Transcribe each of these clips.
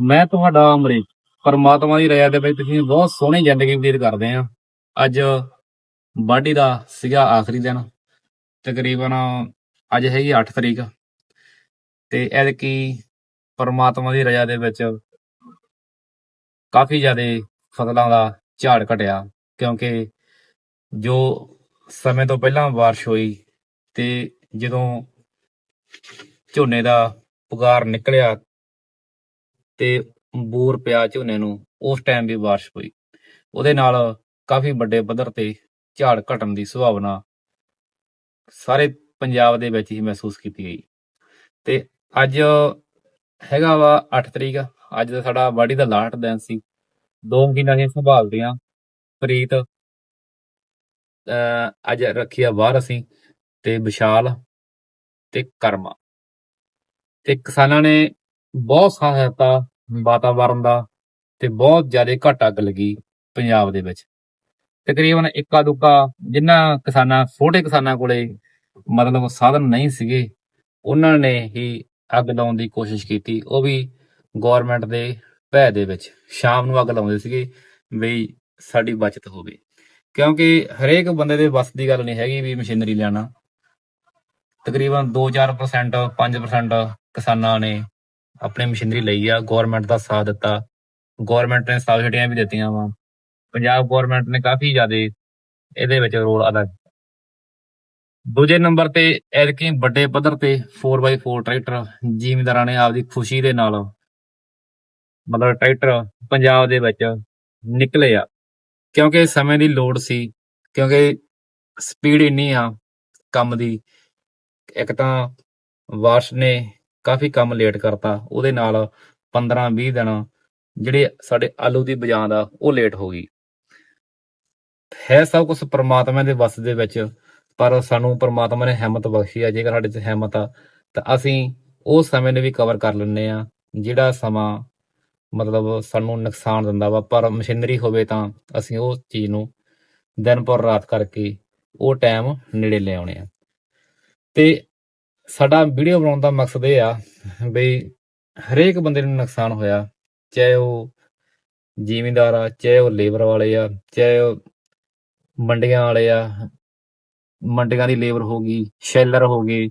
ਮੈਂ ਤੁਹਾਡਾ ਅਮਰੀਕ ਪਰਮਾਤਮਾ ਦੀ ਰਜ਼ਾ ਦੇ ਵਿੱਚ ਤੁਸੀਂ ਬਹੁਤ ਸੋਹਣੀ ਜ਼ਿੰਦਗੀ ਬਤੀਤ ਕਰਦੇ ਆ। ਅੱਜ ਬਾਡੀ ਦਾ ਸੀਗਾ ਆਖਰੀ ਦਿਨ। ਤਕਰੀਬਨ ਅੱਜ ਹੈਗੀ 8 ਤਰੀਕ। ਤੇ ਐਤਕੀ ਪਰਮਾਤਮਾ ਦੀ ਰਜ਼ਾ ਦੇ ਵਿੱਚ ਕਾਫੀ ਜ਼ਿਆਦਾ ਫਸਲਾਂ ਦਾ ਝਾੜ ਘਟਿਆ। ਕਿਉਂਕਿ ਜੋ ਸਮੇਂ ਤੋਂ ਪਹਿਲਾਂ ਬਾਰਿਸ਼ ਹੋਈ ਤੇ ਜਦੋਂ ਝੋਨੇ ਦਾ ਪੁਗਾਰ ਨਿਕਲਿਆ ਤੇ ਬੂਰ ਪਿਆ ਝੋਨੇ ਨੂੰ, ਉਸ ਟਾਈਮ ਵੀ ਬਾਰਿਸ਼ ਹੋਈ। ਉਹਦੇ ਨਾਲ ਕਾਫੀ ਵੱਡੇ ਪੱਧਰ ਤੇ ਝਾੜ ਘਟਣ ਦੀ ਸੰਭਾਵਨਾ ਸਾਰੇ ਪੰਜਾਬ ਦੇ ਵਿੱਚ ਹੀ ਮਹਿਸੂਸ ਕੀਤੀ ਗਈ। ਤੇ ਅੱਜ ਹੈਗਾ ਵਾ 8 ਤਰੀਕ, ਅੱਜ ਦਾ ਸਾਡਾ ਵਾਢੀ ਦਾ ਲਾਸਟ ਦਿਨ ਸੀ। ਦੋ ਮਹੀਨਾ ਅਸੀਂ ਸੰਭਾਲਦੇ ਆ ਪ੍ਰੀਤ, ਅਹ ਅੱਜ ਰੱਖੀ ਆ ਬਾਹਰ ਅਸੀਂ ਤੇ ਵਿਸ਼ਾਲ ਤੇ ਕਰਮਾ। ਤੇ ਕਿਸਾਨਾਂ ਨੇ ਬਹੁਤ ਸਹਾਇਤਾ ਵਾਤਾਵਰਨ ਦਾ ਤੇ ਬਹੁਤ ਜ਼ਿਆਦਾ ਘੱਟ ਅੱਗ ਲੱਗੀ ਪੰਜਾਬ ਦੇ ਵਿੱਚ। ਤਕਰੀਬਨ ਇੱਕਾ ਦੁੱਕਾ ਜਿਨ੍ਹਾਂ ਕਿਸਾਨਾਂ, ਛੋਟੇ ਕਿਸਾਨਾਂ ਕੋਲੇ ਮਤਲਬ ਸਾਧਨ ਨਹੀਂ ਸੀਗੇ, ਉਹਨਾਂ ਨੇ ਹੀ ਅੱਗ ਲਾਉਣ ਦੀ ਕੋਸ਼ਿਸ਼ ਕੀਤੀ। ਉਹ ਵੀ ਗਵਰਨਮੈਂਟ ਦੇ ਭੈ ਦੇ ਵਿੱਚ ਸ਼ਾਮ ਨੂੰ ਅੱਗ ਲਾਉਂਦੇ ਸੀਗੇ ਵੀ ਸਾਡੀ ਬਚਤ ਹੋਵੇ ਕਿਉਂਕਿ ਹਰੇਕ ਬੰਦੇ ਦੇ ਵੱਸ ਦੀ ਗੱਲ ਨਹੀਂ ਹੈਗੀ ਵੀ ਮਸ਼ੀਨਰੀ ਲੈਣਾ ਤਕਰੀਬਨ 2-4% 5% ਕਿਸਾਨਾਂ ਨੇ ਆਪਣੀ ਮਸ਼ੀਨਰੀ ਲਈ ਆ ਗਵਰਨਮੈਂਟ ਦਾ ਸਾਥ ਦਿੱਤਾ। ਗਵਰਨਮੈਂਟ ਨੇ ਸਬਸਿਡੀਆਂ ਵੀ ਦਿੱਤੀਆਂ ਵਾ। ਪੰਜਾਬ ਗਵਰਨਮੈਂਟ ਨੇ ਕਾਫੀ ਜ਼ਿਆਦਾ ਇਹਦੇ ਵਿੱਚ ਰੋਲ ਅਦਾ ਕੀਤਾ। ਦੂਜੇ ਨੰਬਰ ਤੇ ਐਤਕੀ ਵੱਡੇ ਪੱਧਰ ਤੇ 4x4 ਟਰੈਕਟਰ ਜ਼ਿਮੀਂਦਾਰਾਂ ਨੇ ਆਪਦੀ ਖੁਸ਼ੀ ਦੇ ਨਾਲ ਮਤਲਬ ਟਰੈਕਟਰ ਪੰਜਾਬ ਦੇ ਵਿੱਚ ਨਿਕਲੇ ਆ। ਕਿਉਂਕਿ ਸਮੇਂ ਦੀ ਲੋੜ ਸੀ, ਕਿਉਂਕਿ ਸਪੀਡ ਇੰਨੀ ਆ ਕੰਮ ਦੀ, ਇੱਕ ਤਾਂ ਵਾਰਸ਼ ਨੇ ਕਾਫੀ ਕੰਮ ਲੇਟ ਕਰਤਾ। ਉਹਦੇ ਨਾਲ 15-20 ਦਿਨ ਜਿਹੜੇ ਸਾਡੇ ਆਲੂ ਦੀ ਬਜਾਂਦ ਆ, ਉਹ ਲੇਟ ਹੋ ਗਈ। ਹੈ ਸਭ ਕੁਝ ਪ੍ਰਮਾਤਮਾ ਦੇ ਵੱਸ ਦੇ ਵਿੱਚ, ਪਰ ਸਾਨੂੰ ਪ੍ਰਮਾਤਮਾ ਨੇ ਹਿੰਮਤ ਬਖਸ਼ੀ ਆ। ਜੇਕਰ ਸਾਡੇ 'ਚ ਹਿੰਮਤ ਆ, ਤਾਂ ਅਸੀਂ ਉਹ ਸਮੇਂ ਨੂੰ ਵੀ ਕਵਰ ਕਰ ਲੈਂਦੇ ਆ, ਜਿਹੜਾ ਸਮਾਂ ਮਤਲਬ ਸਾਨੂੰ ਨੁਕਸਾਨ ਦਿੰਦਾ ਵਾ। ਪਰ ਮਸ਼ੀਨਰੀ ਹੋਵੇ ਤਾਂ ਅਸੀਂ ਉਹ ਚੀਜ਼ ਨੂੰ ਦਿਨ ਪਰ ਰਾਤ ਕਰਕੇ ਉਹ ਟਾਈਮ ਨੇੜੇ ਲੈ ਆਉਣੇ ਆ। ਤੇ ਸਾਡਾ ਵੀਡੀਓ ਬਣਾਉਣ ਦਾ ਮਕਸਦ ਇਹ ਆ ਬਈ ਹਰੇਕ ਬੰਦੇ ਨੂੰ ਨੁਕਸਾਨ ਹੋਇਆ, ਚਾਹੇ ਉਹ ਜ਼ਿਮੀਂਦਾਰ ਆ, ਚਾਹੇ ਉਹ ਲੇਬਰ ਵਾਲੇ ਆ, ਚਾਹੇ ਉਹ ਮੰਡੀਆਂ ਵਾਲੇ ਆ, ਮੰਡੀਆਂ ਦੀ ਲੇਬਰ ਹੋ ਗਈ, ਸ਼ੈਲਰ ਹੋ ਗਏ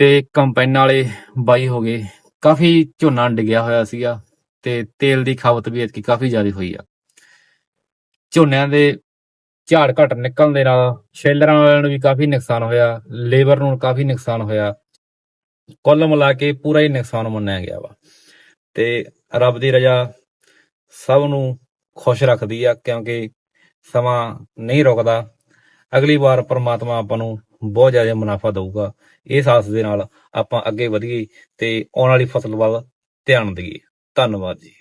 ਤੇ ਕੰਪਾਈਨਾਂ ਵਾਲੇ ਬਾਈ ਹੋ ਗਏ, ਕਾਫੀ ਝੋਨਾ ਡਿੱਗਿਆ ਹੋਇਆ ਸੀਗਾ ਤੇ ਤੇਲ ਦੀ ਖਪਤ ਵੀ ਇਤਕੀ ਕਾਫੀ ਜ਼ਿਆਦਾ ਹੋਈ ਆ। ਝੋਨਿਆਂ ਦੇ ਝਾੜ ਘਟ ਨਿਕਲਣ ਦੇ ਨਾਲ ਸ਼ੈਲਰਾਂ ਵਾਲਿਆਂ ਨੂੰ ਵੀ ਕਾਫੀ ਨੁਕਸਾਨ ਹੋਇਆ, ਲੇਬਰ ਨੂੰ ਕਾਫੀ ਨੁਕਸਾਨ ਹੋਇਆ। ਕੁੱਲ ਮਿਲਾ ਕੇ ਪੂਰਾ ਹੀ ਨੁਕਸਾਨ ਮੰਨਿਆ ਗਿਆ ਵਾ। ਤੇ ਰੱਬ ਦੀ ਰਜ਼ਾ ਸਭ ਨੂੰ ਖੁਸ਼ ਰੱਖਦੀ ਆ, ਕਿਉਂਕਿ ਸਮਾਂ ਨਹੀਂ ਰੁਕਦਾ। ਅਗਲੀ ਵਾਰ ਪ੍ਰਮਾਤਮਾ ਆਪਾਂ ਨੂੰ ਬਹੁਤ ਜ਼ਿਆਦਾ ਮੁਨਾਫਾ ਦਊਗਾ। ਇਸ ਆਸ ਦੇ ਨਾਲ ਆਪਾਂ ਅੱਗੇ ਵਧੀਏ ਤੇ ਆਉਣ ਵਾਲੀ ਫਸਲ ਵੱਲ ਧਿਆਨ ਦਈਏ। ਧੰਨਵਾਦ ਜੀ।